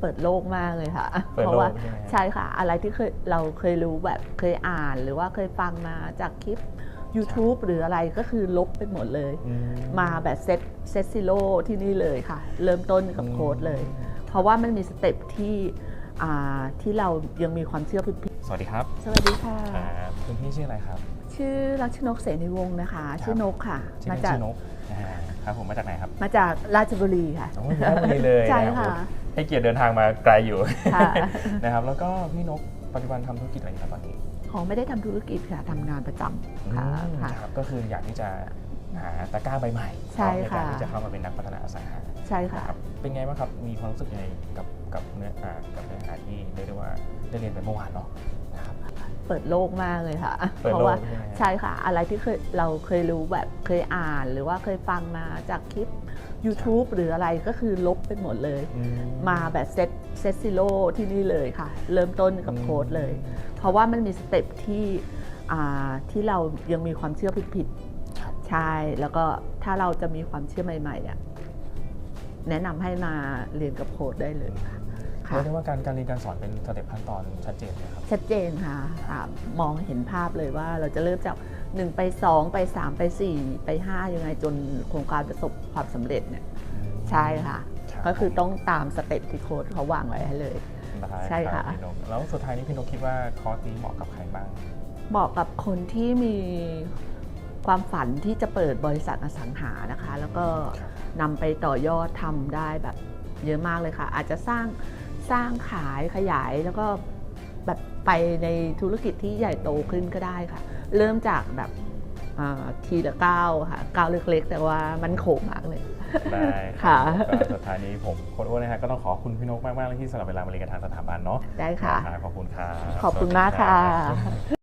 เปิดโลกมากเลยค่ะ เปิดเพโลกราะว่าใช่ไหมฮะ ใช่ค่ะ อะไรที่เคยเราเคยรู้แบบเคยอ่านหรือว่าเคยฟังมาจากคลิป YouTube หรืออะไรก็คือลบไปหมดเลย อืมาแบบเซตเซตซิโลที่นี่เลยค่ะ เริ่มต้นกับโค้ดเลย เพราะว่ามันมีสเต็ปที่อ่าที่เรายังมีความเชื่อผิดสวัสดีครับๆสวัสดีค่ะครับคุณพี่ชื่ออะไรครับ ชื่อรัชนกเสนีวงศ์นะคะ ครับ ชื่อนกค่ะ ชื่อมาเล่นจากชื่อนกอ่าครับผมมาจากไหนครับมาจากราชบุรีค่ะ โอ้ยราชบุรีเลยใช่นรับค่ะ ให้เกียรติเดินทางมาไกลอยู่ค่ะนะครับแล้วก็พี่นกปัจจุบันทำธุรกิจอะไรอยู่ครับตอนนี้ของไม่ได้ทำธุรกิจค่ะทำงานประจำค่ะอืมค่ะครับก็คืออยากที่จะหาตะกร้าใบใหม่ใช่ในการค่ะที่จะเข้ามาเป็นนักพัฒนาอสังหาใช่ค่ะครับเป็นไงบ้างครับมีความรู้สึกยังไงกับกับเนื้ออ่ากับเนื้อหาที่เรียกได้ว่าได้เรียนไปเมื่อวานเนาะนะครับเปิดโลกมากเลยค่ะเปิดเพโลกราะว่าใช่ไหมฮะใช่ค่ะ อะไรที่เคยเราเคยรู้แบบเคยอ่าน หรือว่าเคยฟังมาจากคลิป YouTube หรืออะไรก็คือลบไปหมดเลยอืมาแบบเซตเซตซิโลที่นี่เลยค่ะ เริ่มต้นกับโค้ดเลย เพราะว่ามันมีสเต็ปที่อ่าที่เรายังมีความเชื่อผิดครับๆใช่แล้วก็ถ้าเราจะมีความเชื่อใหม่ๆเนี่ยแนะนำให้มาเรียนกับโค้ดได้เลยค่ะเรียกได้ว่าการการเรียนการสอนเป็นสเต็ปขั้นตอนชัดเจนเลยครับชัดเจนค่ะค่ะ มองเห็นภาพเลยว่าเราจะเริ่มจาก 1 ไป 2 ไป 3 ไป 4 ไป 5 ยังไงจนโครงการประสบความสำเร็จเนี่ยใช่ค่ะรับก็คือต้องตามสเต็ปที่โค้ดเขาวางไว้ให้เลย ได้ใช่ค่ะรับพี่นกแล้วสุดท้ายนี้พี่นกคิดว่าคอร์สนี้เหมาะกับใครบ้าง เหมาะกับคนที่มีความฝันที่จะเปิดบริษัทอสังหานะคะ แล้วก็ครับนำไปต่อยอดทำได้แบบเยอะมากเลยค่ะ อาจจะสร้างสร้างขายขยายแล้วก็ แบบไปในธุรกิจที่ใหญ่โตขึ้นก็ได้ค่ะ เริ่มจากแบบอ่าทีละก้าวค่ะก้าวเล็กๆ แต่ว่ามันโขงมากเลยได้ค่ะก็สุดท้ายนี้ผมโค้ดอ้วนนะฮะก็ต้องขอบคุณพี่นกมากๆเลยที่สละเวลามาเรียนกับทางสถาบันเนาะได้ค่ะรับขอบคุณครับขอบคุณมากค่ะสวัสดีรับ